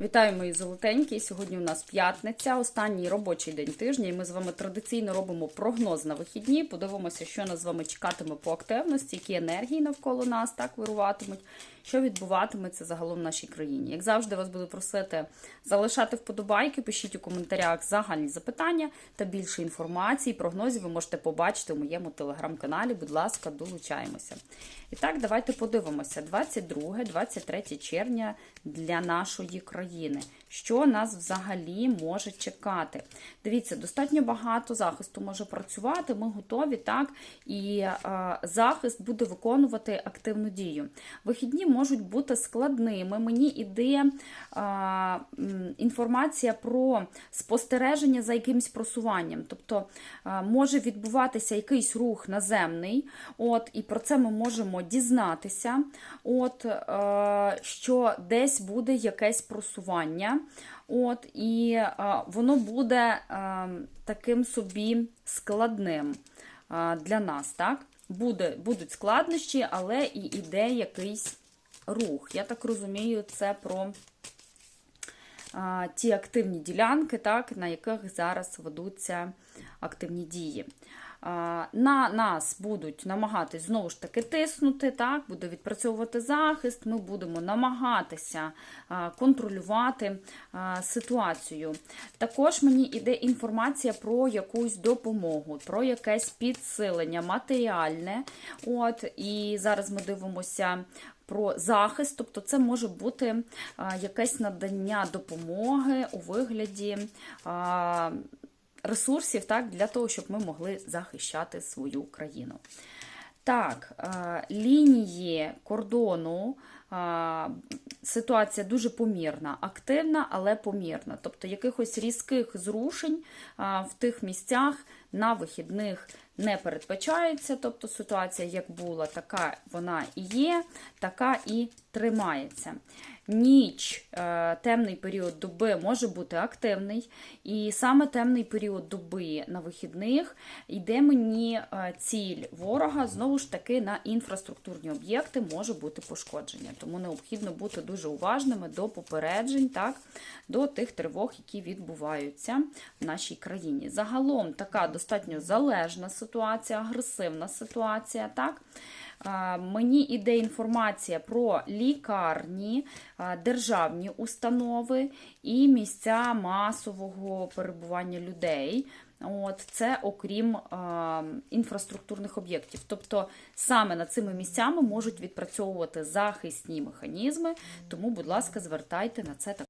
Вітаю, мої золотенькі. Сьогодні у нас п'ятниця, останній робочий день тижня, і ми з вами традиційно робимо прогноз на вихідні. Подивимося, що нас з вами чекатиме по активності, які енергії навколо нас так вируватимуть, що відбуватиметься загалом в нашій країні. Як завжди, вас буду просити залишати вподобайки, пишіть у коментарях загальні запитання та більше інформації, прогнозів ви можете побачити у моєму телеграм-каналі. Будь ласка, долучаємося. І так, давайте подивимося: 22-23 червня для нашої країни. Що нас взагалі може чекати? Дивіться, достатньо багато захисту може працювати. Ми готові, так, і е, захист буде виконувати активну дію. Вихідні можуть бути складними. Мені іде е, інформація про спостереження за якимось просуванням. Тобто е, може відбуватися якийсь рух наземний, от, і про це ми можемо дізнатися, от, е, що десь буде якесь просування. От, і е, воно буде е, таким собі складним е, для нас. так? Буде, будуть складнощі, але і іде якийсь рух. Я так розумію, це про а, ті активні ділянки, так, на яких зараз ведуться активні дії. На нас будуть намагатись знову ж таки тиснути, так, буде відпрацьовувати захист, ми будемо намагатися контролювати ситуацію. Також мені йде інформація про якусь допомогу, про якесь підсилення матеріальне. От, І зараз ми дивимося про захист, тобто це може бути якесь надання допомоги у вигляді ресурсів так, для того, щоб ми могли захищати свою країну. Так, лінії кордону. Ситуація дуже помірна, активна, але помірна. Тобто якихось різких зрушень в тих місцях на вихідних не передбачається. Тобто ситуація, як була, така вона і є, така і тримається. Ніч, е, темний період доби може бути активний, і саме темний період доби на вихідних йде мені е, ціль ворога знову ж таки на інфраструктурні об'єкти може бути пошкодження. Тому необхідно бути дуже уважними до попереджень, так, до тих тривог, які відбуваються в нашій країні. Загалом така достатньо залежна ситуація, агресивна ситуація. так. Мені іде інформація про лікарні, державні установи і місця масового перебування людей. От Це окрім а, інфраструктурних об'єктів. Тобто саме над цими місцями можуть відпрацьовувати захисні механізми, тому, будь ласка, звертайте на це так.